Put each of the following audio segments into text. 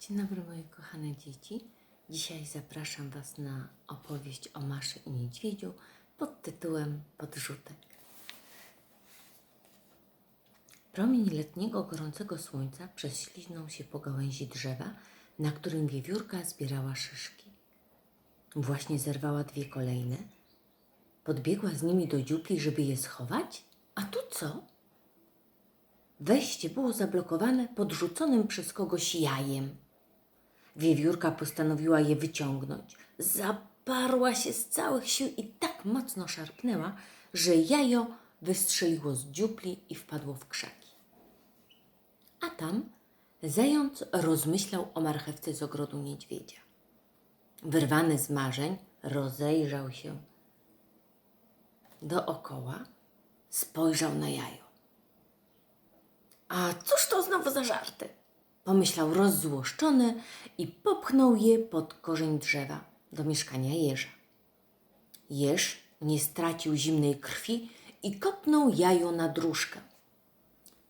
Dzień dobry moje kochane dzieci. Dzisiaj zapraszam Was na opowieść o Maszy i Niedźwiedziu pod tytułem Podrzutek. Promień letniego gorącego słońca prześliznął się po gałęzi drzewa, na którym wiewiórka zbierała szyszki. Właśnie zerwała dwie kolejne. Podbiegła z nimi do dziupli, żeby je schować, a tu co? Wejście było zablokowane podrzuconym przez kogoś jajem. Wiewiórka postanowiła je wyciągnąć. Zaparła się z całych sił i tak mocno szarpnęła, że jajo wystrzeliło z dziupli i wpadło w krzaki. A tam zając rozmyślał o marchewce z ogrodu niedźwiedzia. Wyrwany z marzeń, rozejrzał się dookoła, spojrzał na jajo. A cóż to znowu za żarty? Pomyślał rozzłoszczony i popchnął je pod korzeń drzewa do mieszkania jeża. Jeż nie stracił zimnej krwi i kopnął jajo na dróżkę.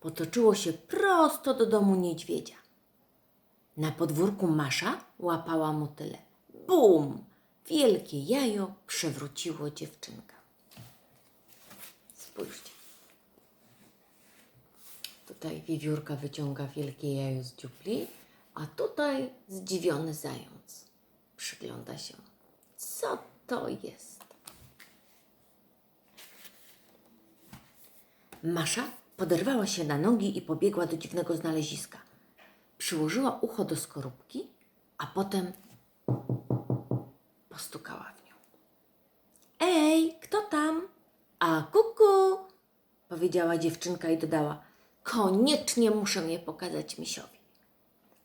Potoczyło się prosto do domu niedźwiedzia. Na podwórku Masza łapała motyle. Bum! Wielkie jajo przewróciło dziewczynkę. Spójrzcie. Tutaj wiewiórka wyciąga wielkie jajo z dziupli, a tutaj zdziwiony zając przygląda się. Co to jest? Masza poderwała się na nogi i pobiegła do dziwnego znaleziska. Przyłożyła ucho do skorupki, a potem postukała w nią. Ej, kto tam? A kuku, powiedziała dziewczynka i dodała: Koniecznie muszę je pokazać misiowi.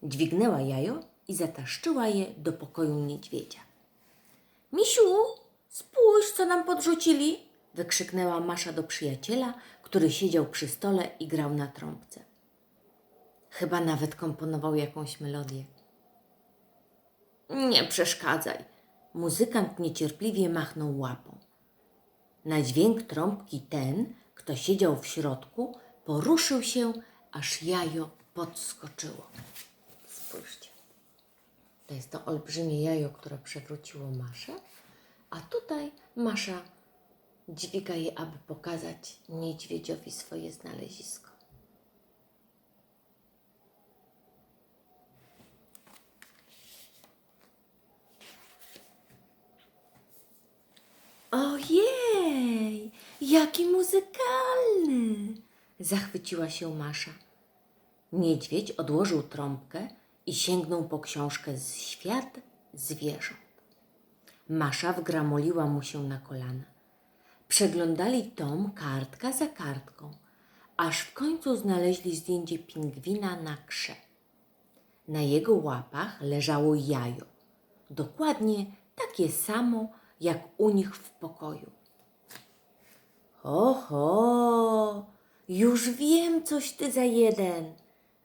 Dźwignęła jajo i zataszczyła je do pokoju niedźwiedzia. Misiu, spójrz, co nam podrzucili! wykrzyknęła Masza do przyjaciela, który siedział przy stole i grał na trąbce. Chyba nawet komponował jakąś melodię. Nie przeszkadzaj. Muzykant niecierpliwie machnął łapą. Na dźwięk trąbki ten, kto siedział w środku, poruszył się, aż jajo podskoczyło. Spójrzcie. To jest to olbrzymie jajo, które przewróciło Maszę, a tutaj Masza dźwiga je, aby pokazać niedźwiedziowi swoje znalezisko. Ojej, jaki muzykalny! Zachwyciła się Masza. Niedźwiedź odłożył trąbkę i sięgnął po książkę z świat zwierząt. Masza wgramoliła mu się na kolana. Przeglądali tom kartka za kartką, aż w końcu znaleźli zdjęcie pingwina na krze. Na jego łapach leżało jajo, dokładnie takie samo jak u nich w pokoju. Oho, już wiem, coś ty za jeden!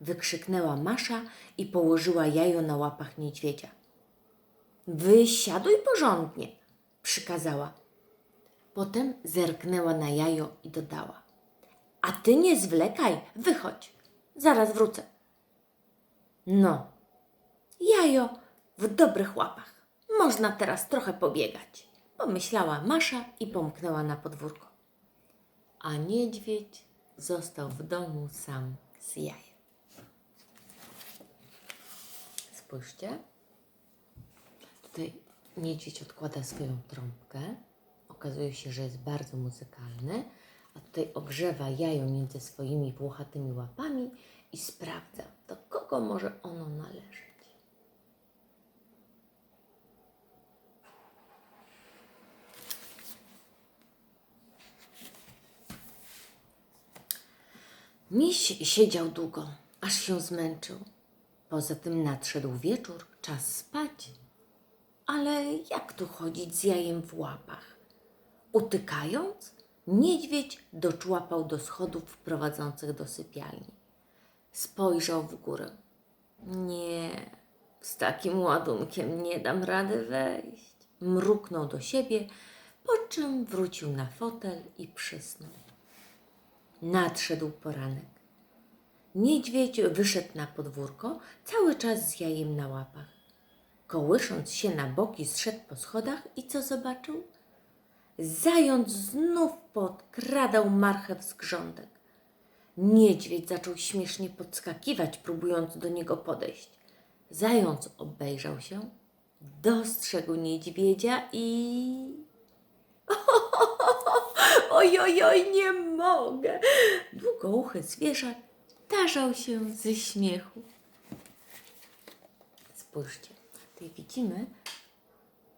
wykrzyknęła Masza i położyła jajo na łapach niedźwiedzia. Wysiaduj porządnie, przykazała. Potem zerknęła na jajo i dodała. A ty nie zwlekaj, wychodź, zaraz wrócę. No, jajo w dobrych łapach. Można teraz trochę pobiegać, pomyślała Masza i pomknęła na podwórko. A niedźwiedź został w domu sam z jajem. Spójrzcie. Tutaj niedźwiedź odkłada swoją trąbkę. Okazuje się, że jest bardzo muzykalny. A tutaj ogrzewa jajo między swoimi włochatymi łapami i sprawdza, do kogo może ono należeć. Miś siedział długo, aż się zmęczył. Poza tym nadszedł wieczór, czas spać. Ale jak tu chodzić z jajem w łapach? Utykając, niedźwiedź doczłapał do schodów prowadzących do sypialni. Spojrzał w górę. Nie, z takim ładunkiem nie dam rady wejść. Mruknął do siebie, po czym wrócił na fotel i przysnął. Nadszedł poranek. Niedźwiedź wyszedł na podwórko, cały czas z jajem na łapach. Kołysząc się na boki, zszedł po schodach i co zobaczył? Zając znów podkradał marchew z grządek. Niedźwiedź zaczął śmiesznie podskakiwać, próbując do niego podejść. Zając obejrzał się, dostrzegł niedźwiedzia i... Oj, oj, oj, nie mogę! Długouchy zwierzak tarzał się ze śmiechu. Spójrzcie, tutaj widzimy,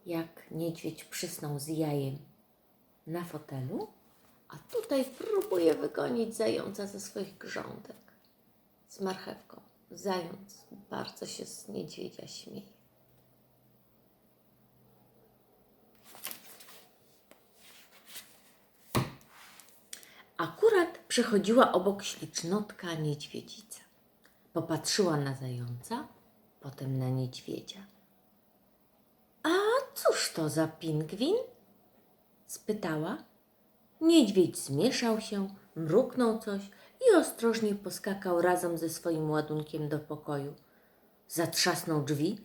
jak niedźwiedź przysnął z jajem na fotelu, a tutaj próbuje wygonić zająca ze swoich grządek z marchewką. Zając bardzo się z niedźwiedzia śmieje. Akurat przechodziła obok ślicznotka niedźwiedzica. Popatrzyła na zająca, potem na niedźwiedzia. A cóż to za pingwin? spytała. Niedźwiedź zmieszał się, mruknął coś i ostrożnie poskakał razem ze swoim ładunkiem do pokoju. Zatrzasnął drzwi,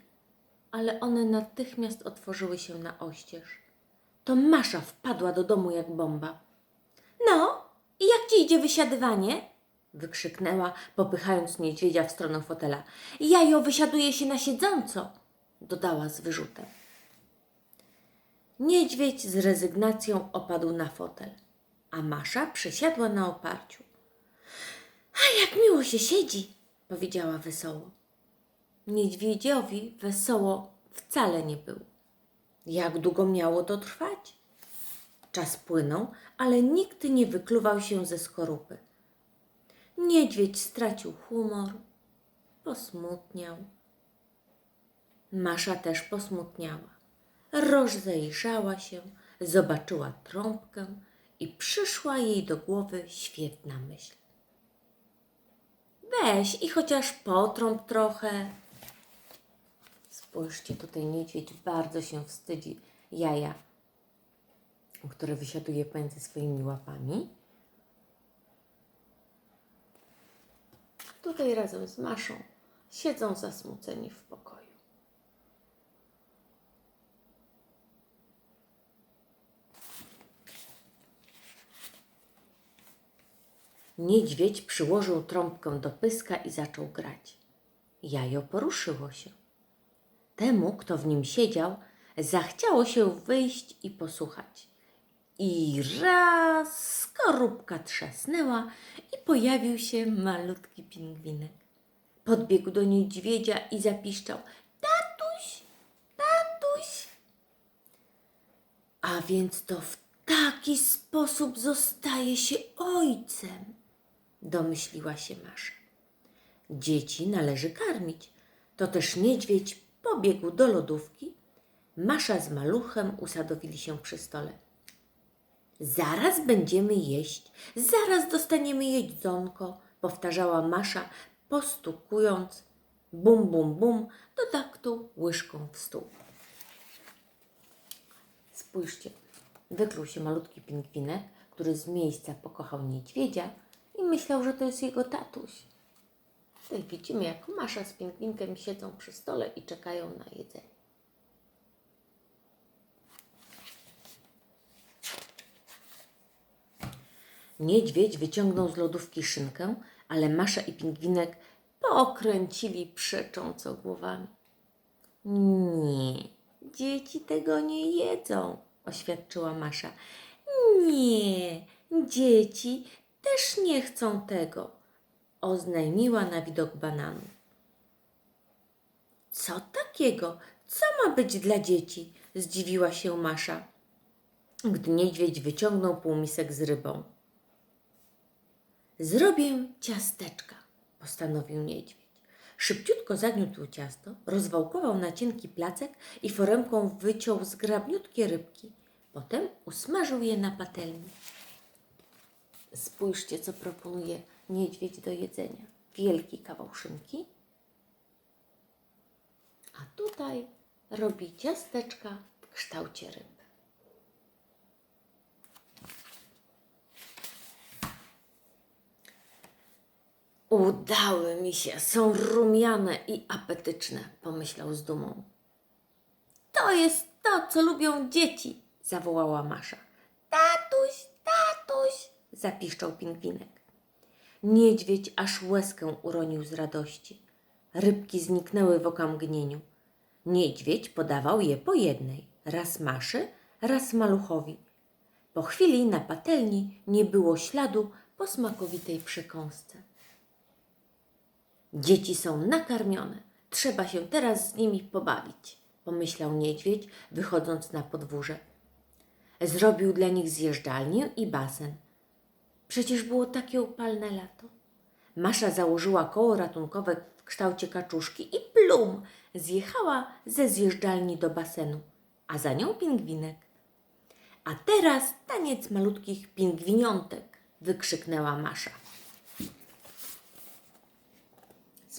ale one natychmiast otworzyły się na oścież. To Masza wpadła do domu jak bomba. No, jak ci idzie wysiadywanie? wykrzyknęła, popychając niedźwiedzia w stronę fotela. Jajo wysiaduje się na siedząco, dodała z wyrzutem. Niedźwiedź z rezygnacją opadł na fotel, a Masza przysiadła na oparciu. A jak miło się siedzi, powiedziała wesoło. Niedźwiedziowi wesoło wcale nie było. Jak długo miało to trwać? Czas płynął, ale nikt nie wykluwał się ze skorupy. Niedźwiedź stracił humor, posmutniał. Masza też posmutniała. Rozejrzała się, zobaczyła trąbkę i przyszła jej do głowy świetna myśl. Weź i chociaż potrąb trochę. Spójrzcie, tutaj niedźwiedź bardzo się wstydzi jaja, które wysiaduje pomiędzy swoimi łapami. Tutaj razem z Maszą siedzą zasmuceni w pokoju. Niedźwiedź przyłożył trąbkę do pyska i zaczął grać. Jajo poruszyło się. Temu, kto w nim siedział, zachciało się wyjść i posłuchać. I raz skorupka trzasnęła i pojawił się malutki pingwinek. Podbiegł do niedźwiedzia i zapiszczał: Tatuś, tatuś. A więc to w taki sposób zostaje się ojcem, domyśliła się Masza. Dzieci należy karmić. To też niedźwiedź pobiegł do lodówki. Masza z maluchem usadowili się przy stole. Zaraz będziemy jeść, zaraz dostaniemy jedzonko, powtarzała Masza, postukując bum, bum, bum do taktu łyżką w stół. Spójrzcie, wykluł się malutki pingwinek, który z miejsca pokochał niedźwiedzia i myślał, że to jest jego tatuś. Tutaj widzimy, jak Masza z pingwinkiem siedzą przy stole i czekają na jedzenie. Niedźwiedź wyciągnął z lodówki szynkę, ale Masza i pingwinek pokręcili przecząco głowami. Nie, dzieci tego nie jedzą, oświadczyła Masza. Nie, dzieci też nie chcą tego, oznajmiła na widok bananów. Co takiego? Co ma być dla dzieci? Zdziwiła się Masza, gdy niedźwiedź wyciągnął półmisek z rybą. Zrobię ciasteczka, postanowił niedźwiedź. Szybciutko zagniótł ciasto, rozwałkował na cienki placek i foremką wyciął zgrabniutkie rybki. Potem usmażył je na patelni. Spójrzcie, co proponuje niedźwiedź do jedzenia. Wielki kawał szynki. A tutaj robi ciasteczka w kształcie ryb. Udały mi się, są rumiane i apetyczne, pomyślał z dumą. To jest to, co lubią dzieci, zawołała Masza. Tatuś, tatuś, zapiszczał pingwinek. Niedźwiedź aż łezkę uronił z radości. Rybki zniknęły w okamgnieniu. Niedźwiedź podawał je po jednej, raz Maszy, raz maluchowi. Po chwili na patelni nie było śladu po smakowitej przekąsce. Dzieci są nakarmione. Trzeba się teraz z nimi pobawić, pomyślał niedźwiedź, wychodząc na podwórze. Zrobił dla nich zjeżdżalnię i basen. Przecież było takie upalne lato. Masza założyła koło ratunkowe w kształcie kaczuszki i plum zjechała ze zjeżdżalni do basenu, a za nią pingwinek. A teraz taniec malutkich pingwiniątek, wykrzyknęła Masza.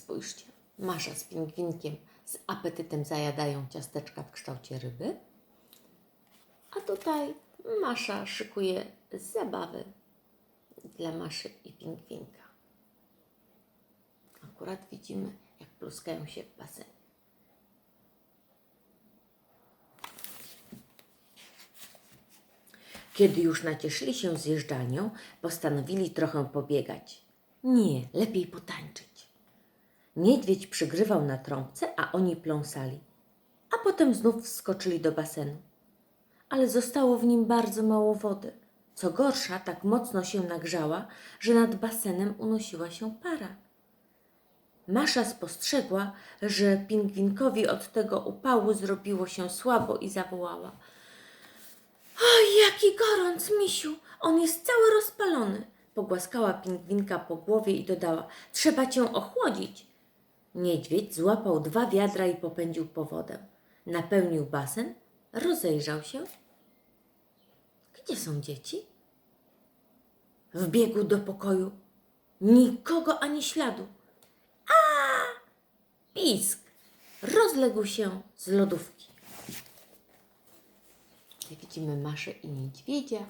Spójrzcie, Masza z pingwinkiem z apetytem zajadają ciasteczka w kształcie ryby, a tutaj Masza szykuje zabawy dla Maszy i pingwinka. Akurat widzimy, jak pluskają się w basenie. Kiedy już nacieszyli się zjeżdżalnią, postanowili trochę pobiegać. Nie, lepiej potańczyć. Niedźwiedź przygrywał na trąbce, a oni pląsali. A potem znów wskoczyli do basenu. Ale zostało w nim bardzo mało wody. Co gorsza, tak mocno się nagrzała, że nad basenem unosiła się para. Masza spostrzegła, że pingwinkowi od tego upału zrobiło się słabo i zawołała. Oj, jaki gorąc, misiu! On jest cały rozpalony. Pogłaskała pingwinka po głowie i dodała: Trzeba cię ochłodzić. Niedźwiedź złapał dwa wiadra i popędził po wodę. Napełnił basen, rozejrzał się. Gdzie są dzieci? Wbiegł do pokoju. Nikogo ani śladu. A! Pisk! Rozległ się z lodówki. Tutaj widzimy Maszę i niedźwiedzia,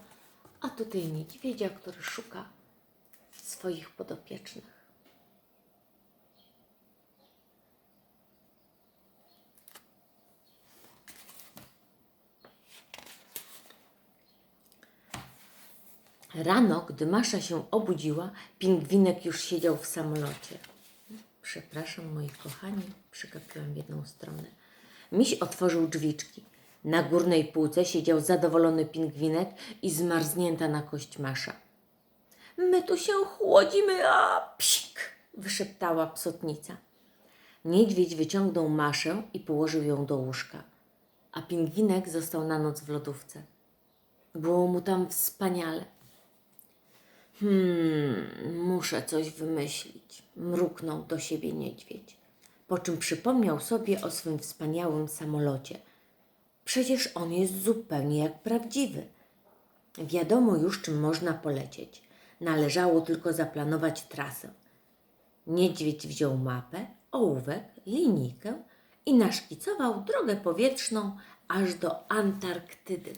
a tutaj niedźwiedzia, który szuka swoich podopiecznych. Rano, gdy Masza się obudziła, pingwinek już siedział w samolocie. Przepraszam, moi kochani, przegapiłam jedną stronę. Miś otworzył drzwiczki. Na górnej półce siedział zadowolony pingwinek i zmarznięta na kość Masza. My tu się chłodzimy, a psik! wyszeptała psotnica. Niedźwiedź wyciągnął Maszę i położył ją do łóżka, a pingwinek został na noc w lodówce. Było mu tam wspaniale. Hmm, muszę coś wymyślić, mruknął do siebie niedźwiedź, po czym przypomniał sobie o swym wspaniałym samolocie. Przecież on jest zupełnie jak prawdziwy. Wiadomo już, czym można polecieć. Należało tylko zaplanować trasę. Niedźwiedź wziął mapę, ołówek, linijkę i naszkicował drogę powietrzną aż do Antarktydy.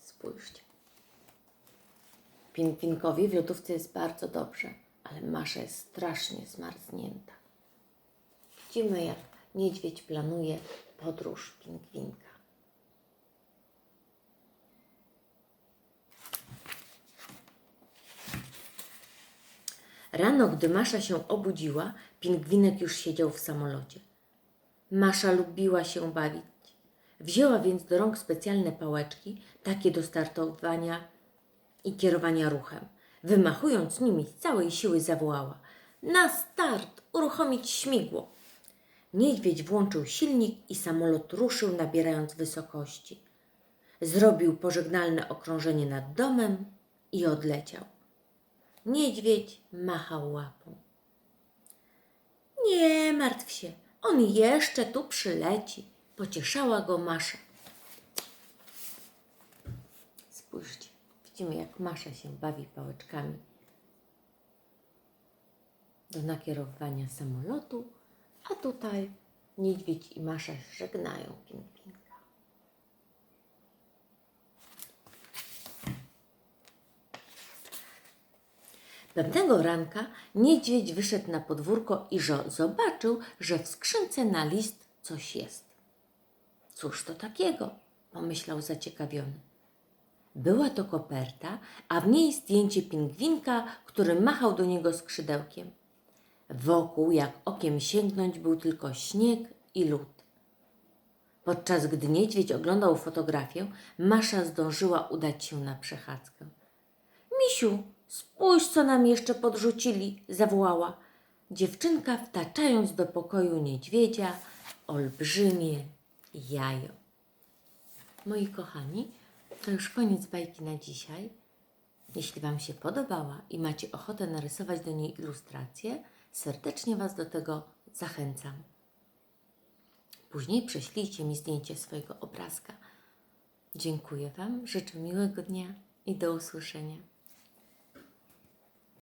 Spójrzcie. Pingwinkowi w lodówce jest bardzo dobrze, ale Masza jest strasznie zmarznięta. Widzimy, jak niedźwiedź planuje podróż pingwinka. Rano, gdy Masza się obudziła, pingwinek już siedział w samolocie. Masza lubiła się bawić. Wzięła więc do rąk specjalne pałeczki, takie do startowania i kierowania ruchem. Wymachując nimi z całej siły zawołała: Na start! Uruchomić śmigło! Niedźwiedź włączył silnik i samolot ruszył, nabierając wysokości. Zrobił pożegnalne okrążenie nad domem i odleciał. Niedźwiedź machał łapą. Nie martw się, on jeszcze tu przyleci, pocieszała go Masza. Spójrzcie, widzimy jak Masza się bawi pałeczkami do nakierowania samolotu, a tutaj niedźwiedź i Masza żegnają pingwinka. Pewnego ranka niedźwiedź wyszedł na podwórko i zobaczył, że w skrzynce na list coś jest. Cóż to takiego? pomyślał zaciekawiony. Była to koperta, a w niej zdjęcie pingwinka, który machał do niego skrzydełkiem. Wokół, jak okiem sięgnąć, był tylko śnieg i lód. Podczas gdy niedźwiedź oglądał fotografię, Masza zdążyła udać się na przechadzkę. Misiu, spójrz, co nam jeszcze podrzucili, zawołała. Dziewczynka, wtaczając do pokoju niedźwiedzia olbrzymie jajo. Moi kochani, to już koniec bajki na dzisiaj. Jeśli Wam się podobała i macie ochotę narysować do niej ilustrację, serdecznie Was do tego zachęcam. Później prześlijcie mi zdjęcie swojego obrazka. Dziękuję Wam, życzę miłego dnia i do usłyszenia.